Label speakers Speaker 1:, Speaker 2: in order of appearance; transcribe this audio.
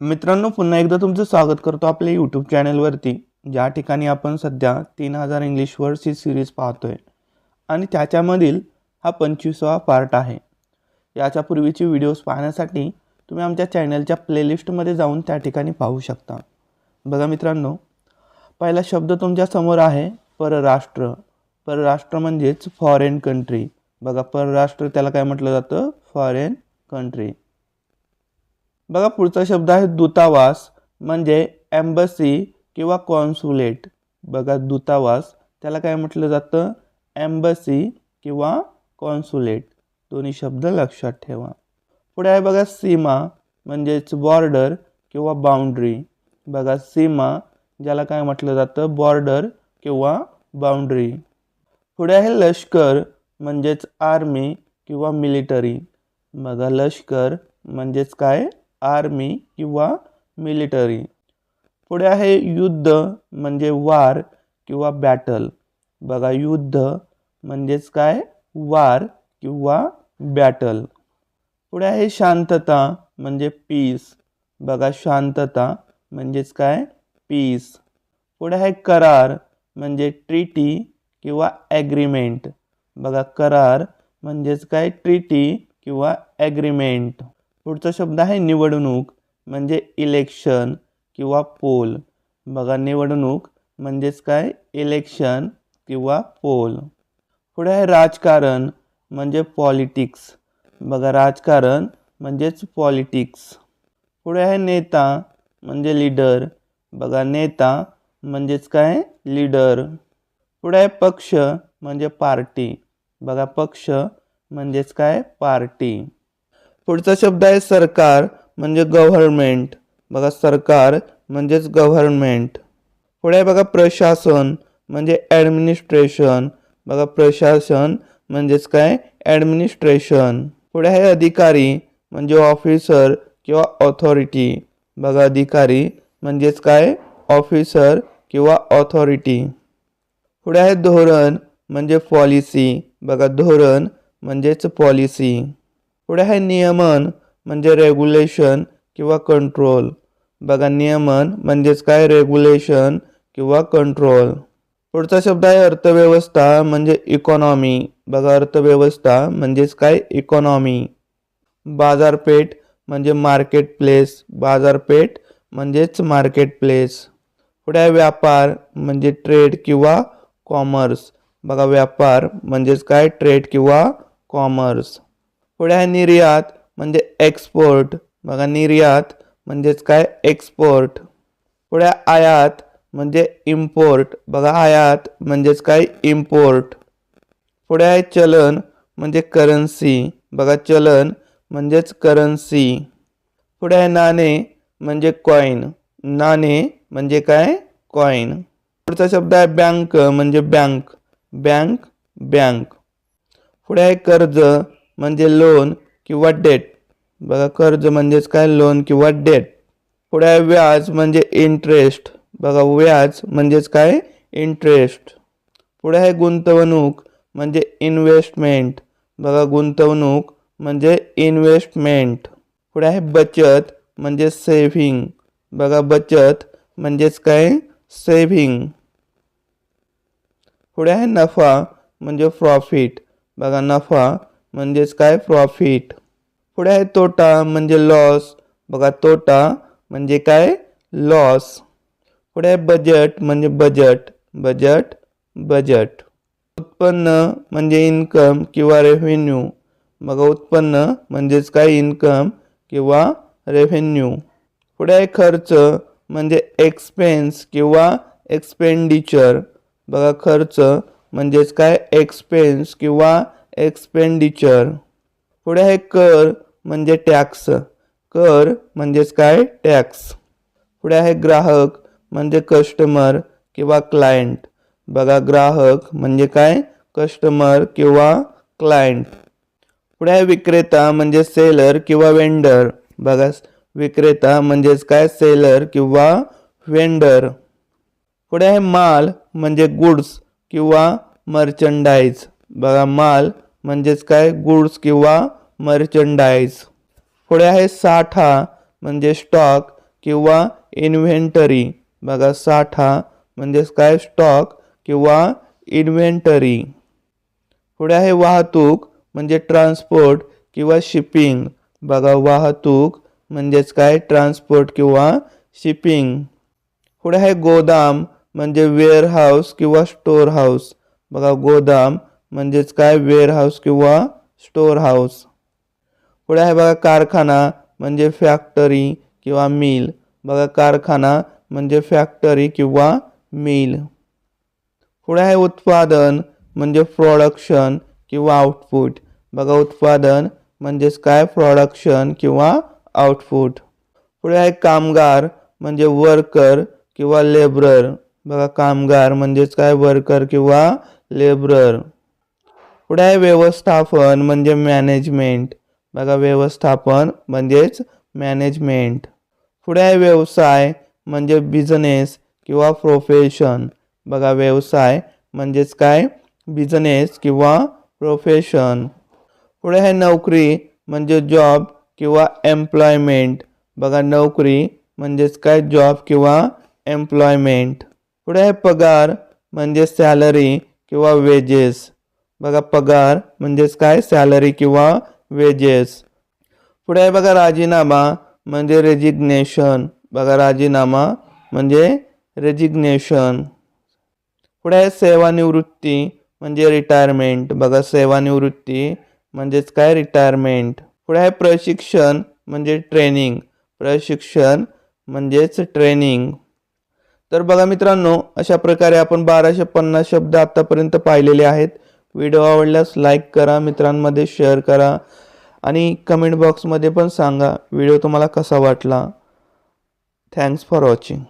Speaker 1: मित्रांनो पुन्हा एकदा तुमचं स्वागत करतो आपल्या यूट्यूब चॅनलवरती ज्या ठिकाणी आपण सध्या तीन हजार इंग्लिश वर्ड्स ही सिरीज पाहतोय. आणि त्याच्यामधील हा पंचवीसावा पार्ट आहे. याच्या पूर्वीचे व्हिडिओज पाहण्यासाठी तुम्ही आमच्या चॅनलच्या प्लेलिस्टमध्ये जाऊन त्या ठिकाणी पाहू शकता. बघा मित्रांनो पहिला शब्द तुमच्यासमोर आहे परराष्ट्र. परराष्ट्र म्हणजेच फॉरेन कंट्री बघा परराष्ट्र त्याला काय म्हटलं जातं? फॉरेन कंट्री बघा पुढचा शब्द आहे दूतावास म्हणजे एम्बसी किंवा कॉन्सुलेट बघा दूतावास त्याला काय म्हटलं जातं? एम्बसी किंवा कॉन्सुलेट दोन्ही शब्द लक्षात ठेवा. पुढे आहे बघा सीमा म्हणजेच बॉर्डर किंवा बाउंड्री बघा सीमा ज्याला काय म्हटलं जातं? बॉर्डर किंवा बाउंड्री पुढे आहे लष्कर म्हणजेच आर्मी किंवा मिलिटरी बघा लष्कर म्हणजेच काय? आर्मी किंवा मिलिटरी पुढे आहे युद्ध म्हणजे वार किंवा बॅटल बघा, युद्ध म्हणजेच काय? वार किंवा बॅटल पुढे आहे शांतता म्हणजे पीस बघा, शांतता म्हणजेच काय? पीस पुढे आहे करार म्हणजे ट्रीटी किंवा ॲग्रीमेंट बघा, करार म्हणजेच काय? ट्रीटी किंवा ॲग्रीमेंट पुढचा शब्द आहे निवडणूक म्हणजे इलेक्शन किंवा पोल बघा निवडणूक म्हणजेच काय? इलेक्शन किंवा पोल पुढे आहे राजकारण म्हणजे पॉलिटिक्स बघा राजकारण म्हणजेच पॉलिटिक्स पुढे आहे नेता म्हणजे लीडर बघा नेता म्हणजेच काय? लीडर पुढे आहे पक्ष म्हणजे पार्टी बघा पक्ष म्हणजेच काय? पार्टी पुढचा शब्द आहे सरकार, म्हणजे गव्हर्नमेंट बघा, सरकार म्हणजेच गव्हर्नमेंट पुढे बघा, प्रशासन म्हणजे ॲडमिनिस्ट्रेशन बघा, प्रशासन म्हणजेच काय? ॲडमिनिस्ट्रेशन पुढे आहे अधिकारी, म्हणजे ऑफिसर किंवा ऑथॉरिटी बघा, अधिकारी म्हणजेच काय? ऑफिसर किंवा ऑथॉरिटी पुढे आहे धोरण, म्हणजे पॉलिसी बघा, धोरण म्हणजेच पॉलिसी पुढे आहे नियमन म्हणजे रेग्युलेशन किंवा कंट्रोल बघा नियमन म्हणजेच काय? रेग्युलेशन किंवा कंट्रोल पुढचा शब्द आहे अर्थव्यवस्था म्हणजे इकॉनॉमी बघा अर्थव्यवस्था म्हणजेच काय? इकॉनॉमी बाजारपेठ म्हणजे मार्केट प्लेस बाजारपेठ म्हणजेच मार्केट प्लेस पुढे आहे व्यापार म्हणजे ट्रेड किंवा कॉमर्स बघा व्यापार म्हणजेच काय? ट्रेड किंवा कॉमर्स पुढे आहे निर्यात म्हणजे एक्सपोर्ट बघा निर्यात म्हणजेच काय? एक्सपोर्ट पुढे आयात म्हणजे इम्पोर्ट बघा आयात म्हणजेच काय? इम्पोर्ट पुढे आहे चलन म्हणजे करन्सी बघा चलन म्हणजेच करन्सी पुढे आहे नाणे म्हणजे कॉईन नाणे म्हणजे काय? कॉईन पुढचा शब्द आहे बँक म्हणजे बँक बँक बँक पुढे आहे कर्ज म्हणजे लोन किंवा डेट बघा, कर्ज म्हणजेच लोन किंवा डेट पुढे व्याज म्हणजे इंटरेस्ट बघा, व्याज म्हणजेच इंटरेस्ट पुढे आहे गुंतवणूक म्हणजे इन्व्हेस्टमेंट बघा, गुंतवणूक म्हणजे इन्व्हेस्टमेंट पुढे बचत म्हणजे सेव्हिंग बचत म्हणजेच काय? सेव्हिंग पुढे आहे नफा म्हणजे प्रॉफिट बघा, नफा म्हणजेच काय प्रॉफिट पुढे आहे तोटा म्हणजे लॉस बघा, तोटा म्हणजे लॉस पुढे आहे बजेट म्हणजे बजेट बजेट बजेट उत्पन्न म्हणजे इन्कम किंवा रेव्हेन्यू बघा, उत्पन्न म्हणजेच इन्कम किंवा रेव्हेन्यू पुढे खर्च म्हणजे एक्सपेन्स किंवा एक्सपेंडिचर बघा, खर्च म्हणजेच काय? एक्सपेन्स किंवा एक्सपेंडिचर. पुढे आहे कर म्हणजे टॅक्स. कर म्हणजेच काय? टॅक्स. पुढे आहे ग्राहक म्हणजे कस्टमर किंवा क्लायंट. बघा ग्राहक म्हणजे काय? कस्टमर किंवा क्लायंट. पुढे आहे विक्रेता म्हणजे सेलर किंवा वेंडर. बघा विक्रेता म्हणजेच काय? सेलर किंवा वेंडर. पुढे आहे माल म्हणजे गुड्स किंवा मर्चंडाईज बघा माल म्हणजेच काय? गुड्स किंवा मर्चंडाईज पुढे आहे साठा, म्हणजे स्टॉक किंवा इन्व्हेंटरी बघा, साठा म्हणजेच काय? स्टॉक किंवा इन्व्हेंटरी पुढे आहे वाहतूक, म्हणजे ट्रान्सपोर्ट किंवा शिपिंग बघा, वाहतूक म्हणजेच काय? ट्रान्सपोर्ट किंवा शिपिंग पुढे आहे गोदाम, म्हणजे वेअर हाऊस किंवा स्टोअर हाऊस बघा, गोदाम म्हणजेच काय? वेअर हाऊस किंवा स्टोअर हाऊस पुढे आहे बघा कारखाना, म्हणजे फॅक्टरी किंवा मिल बघा कारखाना, म्हणजे फॅक्टरी किंवा मिल पुढे आहे उत्पादन, म्हणजे प्रोडक्शन किंवा आउटपुट बघा उत्पादन, म्हणजेच काय? प्रोडक्शन किंवा आउटपुट पुढे आहे कामगार, म्हणजे वर्कर किंवा लेबरर बघा कामगार, म्हणजेच काय? वर्कर किंवा लेबरर पुढे आहे व्यवस्थापन म्हणजे मॅनेजमेंट बघा, व्यवस्थापन म्हणजेच मॅनेजमेंट पुढे आहे व्यवसाय म्हणजे बिझनेस किंवा प्रोफेशन बघा, व्यवसाय म्हणजेच काय? बिझनेस किंवा प्रोफेशन पुढे आहे नोकरी म्हणजे जॉब किंवा एम्प्लॉयमेंट बघा, नोकरी म्हणजेच काय? जॉब किंवा एम्प्लॉयमेंट पुढे आहे पगार म्हणजे सॅलरी किंवा वेजेस बघा पगार म्हणजेच काय? सॅलरी किंवा वेजेस पुढे आहे बघा राजीनामा म्हणजे रेजिग्नेशन बघा राजीनामा म्हणजे रेजिग्नेशन पुढे आहे सेवानिवृत्ती म्हणजे रिटायरमेंट बघा सेवानिवृत्ती म्हणजेच काय? रिटायरमेंट पुढे आहे प्रशिक्षण म्हणजे ट्रेनिंग प्रशिक्षण म्हणजेच ट्रेनिंग तर बघा मित्रांनो अशा प्रकारे आपण बाराशे पन्नास शब्द आत्तापर्यंत पाहिलेले आहेत. व्हिडिओ आवडल्यास लाईक करा मित्रांमध्ये शेअर करा आणि कमेंट बॉक्समध्ये पण सांगा व्हिडिओ तुम्हाला कसा वाटला. Thanks for watching.